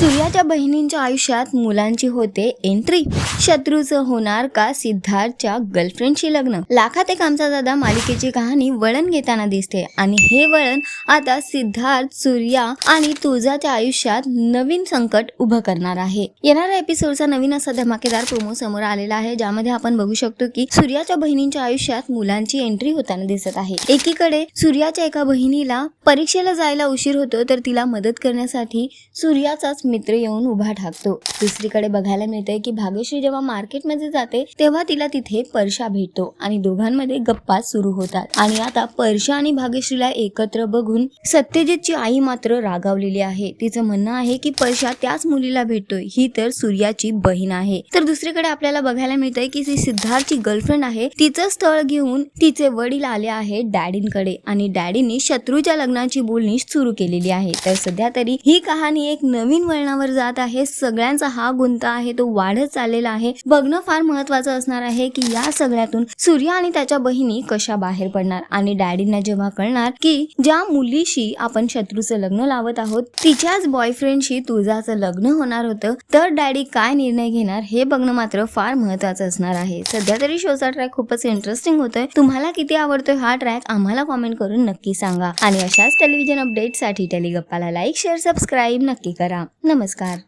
सूर्याच्या बहिणींच्या आयुष्यात मुलांची होते एंट्री शत्रूचं होणार का सिद्धार्थच्या गर्लफ्रेंडशी लग्न? लाखात एक आमचा दादा मालिकेची कहाणी वळण घेताना दिसते. आणि हे वळण आता सिद्धार्थ सूर्या आणि तुळजाच्या आयुष्यात नवीन संकट उभं करणार आहे. येणाऱ्या एपिसोडचा नवीन असा धमाकेदार प्रोमो समोर आलेला आहे ज्यामध्ये आपण बघू शकतो की सूर्याच्या बहिणींच्या आयुष्यात मुलांची एंट्री होताना दिसत आहे. एकीकडे सूर्याच्या एका बहिणीला परीक्षेला जायला उशीर होतो तर तिला मदत करण्यासाठी सूर्याचाच मित्र येऊन उभा ठाकतो. दुसरीकडे बघायला मिळतंय की भाग्यश्री जेव्हा मार्केटमध्ये जाते तेव्हा तिला तिथे परशा भेटतो आणि दोघांमध्ये गप्पा सुरू होतात. आणि आता परशा आणि भाग्यश्रीला एकत्र बघून सत्यजितची आई मात्र रागावलेली आहे. तिचं म्हणणं आहे की परशा त्याच मुलीला भेटतोय. ही तर सूर्याची बहीण आहे. तर दुसरीकडे आपल्याला बघायला मिळतंय की ती सिद्धार्थची गर्लफ्रेंड आहे तिचं स्थळ घेऊन तिचे वडील आले आहेत डॅडींकडे. आणि डॅडींनी शत्रूच्या लग्नाची बोलणी सुरू केलेली आहे. तर सध्या तरी ही कहाणी एक नवीन वळणावर जात आहे. सगळ्यांचा हा गुंता आहे तो वाढत चाललेला आहे. बघणं फार महत्वाचं असणार आहे की या सगळ्यातून सूर्य आणि त्याच्या बहिणी कशा बाहेर पडणार? आणि डॅडींना जेव्हा कळणार की ज्या मुलीशी आपण शत्रूचं लग्न लावत आहोत तिच्याच बॉयफ्रेंडशी तुझाच लग्न होणार होतं तर डॅडी काय निर्णय घेणार हे बघणं मात्र फार महत्वाचं असणार आहे. सध्या तरी शोचा ट्रॅक खूपच इंटरेस्टिंग होतोय. तुम्हाला किती आवडतोय हा ट्रॅक आम्हाला कॉमेंट करून नक्की सांगा. आणि अशाच टेलिव्हिजन अपडेटसाठी टेलिगप्पाला लाईक शेअर सबस्क्राईब नक्की करा. नमस्कार.